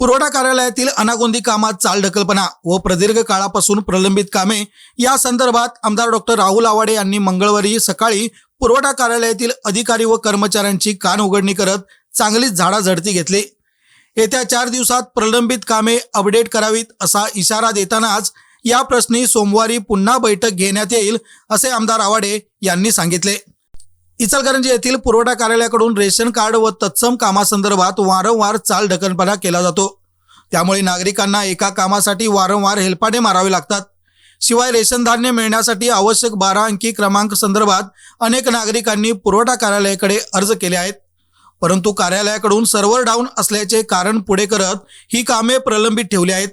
पुरवठा कार्यालयातील अनागोंदी कामात चालढकलपणा व प्रदीर्घ काळापासून प्रलंबित कामे या संदर्भात आमदार डॉक्टर राहुल आवाडे यांनी मंगळवारी सकाळी पुरवठा कार्यालयातील अधिकारी व कर्मचाऱ्यांची कान उघडणी करत चांगलीच झाडाझडती घेतली. येत्या चार दिवसात प्रलंबित कामे अपडेट करावीत असा इशारा देतानाच या प्रश्नी सोमवारी पुन्हा बैठक घेण्यात येईल असे आमदार आवाडे यांनी सांगितले. इचलकरंजी येथील पुरवठा कार्यालयाकडून रेशन कार्ड व तत्सम कामासंदर्भात वारंवार चाल ढकलपणा केला जातो. त्यामुळे नागरिकांना एका कामासाठी वारंवार हेलपाटे मारावे लागतात. शिवाय रेशन धान्य मिळण्यासाठी आवश्यक बारा अंकी क्रमांक संदर्भात अनेक नागरिकांनी पुरवठा कार्यालयाकडे अर्ज केले आहेत. परंतु कार्यालयाकडून सर्व्हर डाऊन असल्याचे कारण पुढे करत ही कामे प्रलंबित ठेवली आहेत.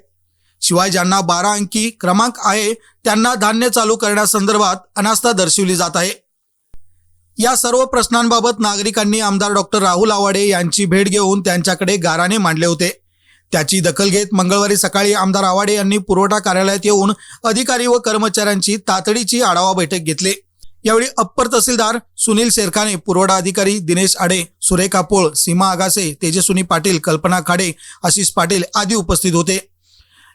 शिवाय ज्यांना बारा अंकी क्रमांक आहे त्यांना धान्य चालू करण्यासंदर्भात अनास्था दर्शवली जात आहे. या सर्व प्रश्नांबाबत नागरिकांनी आमदार डॉक्टर राहुल आवाडे यांची भेट घेऊन त्यांच्याकडे गाराने मांडले होते. त्याची दखल घेत मंगळवारी सकाळी आमदार आवाडे यांनी पुरवठा कार्यालयात येऊन अधिकारी व कर्मचाऱ्यांची तातडीची आढावा बैठक घेतली. यावेळी अप्पर तहसीलदार सुनील शेरखाने पुरवठा अधिकारी दिनेश आडे सुरेखा पोळ सीमा आगासे तेजस्विनी पाटील कल्पना खाडे आशिष पाटील आदी उपस्थित होते.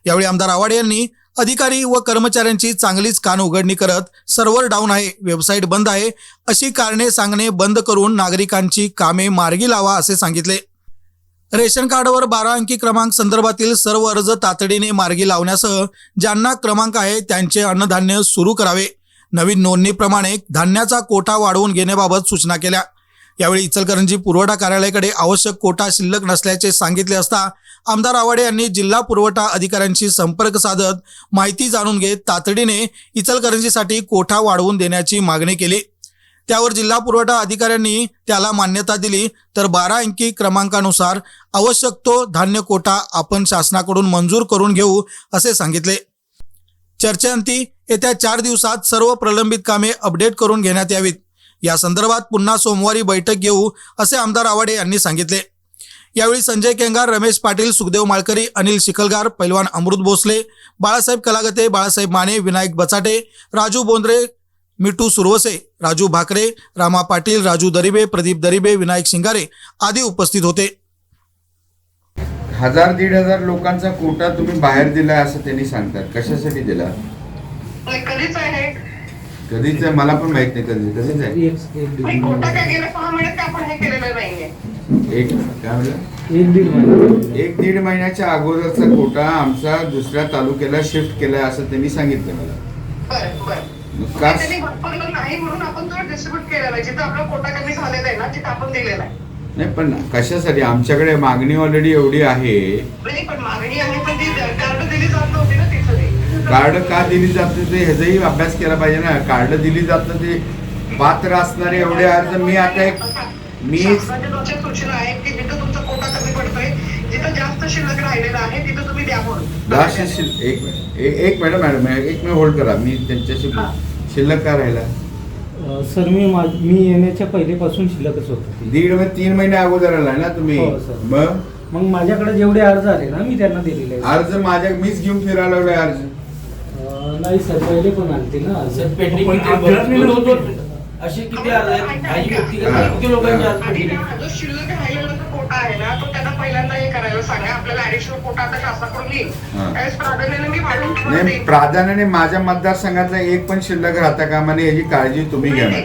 यावेळी आमदार आवाडे यांनी अधिकारी व कर्मचाऱ्यांची चांगलीच कान उघडणी करत सर्व्हर डाऊन आहे वेबसाईट बंद आहे अशी कारणे सांगणे बंद करून नागरिकांची कामे मार्गी लावा असे सांगितले. रेशन कार्डवर बारा अंकी क्रमांक संदर्भातील सर्व अर्ज तातडीने मार्गी लावण्यासह ज्यांना क्रमांक आहे त्यांचे अन्नधान्य सुरू करावे. नवीन नोंदणीप्रमाणे धान्याचा कोटा वाढवून घेण्याबाबत सूचना केल्या. यावेळी इचलकरंजी पुरवठा कार्यालयाकडे आवश्यक कोटा शिल्लक नसल्याचे सांगितले असता आमदार आवाडे यांनी जिल्हा पुरवठा अधिकाऱ्यांशी संपर्क साधत माहिती जाणून घेत तातडीने इचलकरंजीसाठी कोठा वाढवून देण्याची मागणी केली. त्यावर जिल्हा पुरवठा अधिकाऱ्यांनी त्याला मान्यता दिली तर बारा अंकी क्रमांकानुसार आवश्यक तो धान्य कोटा आपण शासनाकडून मंजूर करून घेऊ असे सांगितले. चर्चेअंती येत्या चार दिवसात सर्व प्रलंबित कामे अपडेट करून घेण्यात यावीत. या संदर्भात पुन्हा सोमवारी बैठक घेऊ असे आमदार आवाडे यांनी सांगितले. यावेळी संजय केंगार रमेश पाटील सुखदेव माळकरी अनिल शिकलगार पैलवान अमृत भोसले बाळासाहेब कलागते बाळासाहेब माने विनायक बचाटे राजू बोंद्रे मिठू सुरवसे राजू भाकरे रामा पाटील राजू दरिबे प्रदीप दरिबे विनायक शिंगारे आदी उपस्थित होते. हजार दीड हजार लोकांचा कोटा तुम्ही बाहेर दिलाय असं त्यांनी सांगतात. कशासाठी दिला? कधीच आहे. कधीच आहे मला पण माहीत नाही कधी कधीच आहे. नाही, कोटा काय गेल्या सहा महिन्यात काय आपण हे केलेलं नाहीये. एक काय म्हणलं? एक दीड महिना. एक दीड महिन्याच्या अगोदरचा कोटा आमचा दुसऱ्या तालुक्याला शिफ्ट केलाय असं त्यांनी सांगितलं मला. का वापरलं नाही म्हणून आपण तो डिस्ट्रीब्युट केलेला आहे जिथं आपला कोटा कमी झालेला आहे ना तिथं आपण दिलेला आहे. नाही पण कशासाठी? आमच्याकडे मागणी ऑलरेडी एवढी आहे. नाही पण मागणी आहे पण ती कार्ड दिली जात नव्हती. ना तिथं ते. कार्ड का दिली जात ते ह्याचाही अभ्यास केला पाहिजे ना. कार्ड दिली जात ते पात्र असणारे एवढे अर्ज मी आता एक मी शासनाच्या दोनशे सूचना आहेत की जिथं तुमचा कोटा कमी पडतोय जिथं जास्त शिल्लक राहिलेला आहे तिथं तुम्ही द्या म्हणून. दहाशे शिल एक मिनिट. एक मिनिट मॅडम. एक मिनिट होल्ड करा. मी त्यांच्याशी बोल-. शिल्लक का राहिला? अं, सर मी मा- मी येण्याच्या पहिलेपासून शिल्लकच होतं. दीड महिने तीन महिने अगोदर आला ना तुम्ही? हो, सर. मग? मग माझ्याकडे जेवढे अर्ज आले ना मी त्यांना दिलेले आहेत. अर्ज माझ्या मीच घेऊन फिरायला लागलोय अर्ज. नाही सर पहिले पण आलते ना. सर, पेंडिंग पण किती असे किती अर्ज आहेत काही व्यक्तिगत हा. किती लोकांचे आज आणि पेंडिंग ना, जो शिल्लक राहिलेला जो कोटा आहे ना तो त्यांना पहिल्यांदा हे करायला सांगा. आपल्याला ऍडिशनल कोटा आता शासनाकडून येईल. हा. त्यावेळेस प्राधान्याने मी वाढवून तुम्हाला नाही देईन. प्राधान्याने माझ्या मतदारसंघातला एक पण शिल्लक राहता कामा नये याची काळजी तुम्ही घेणार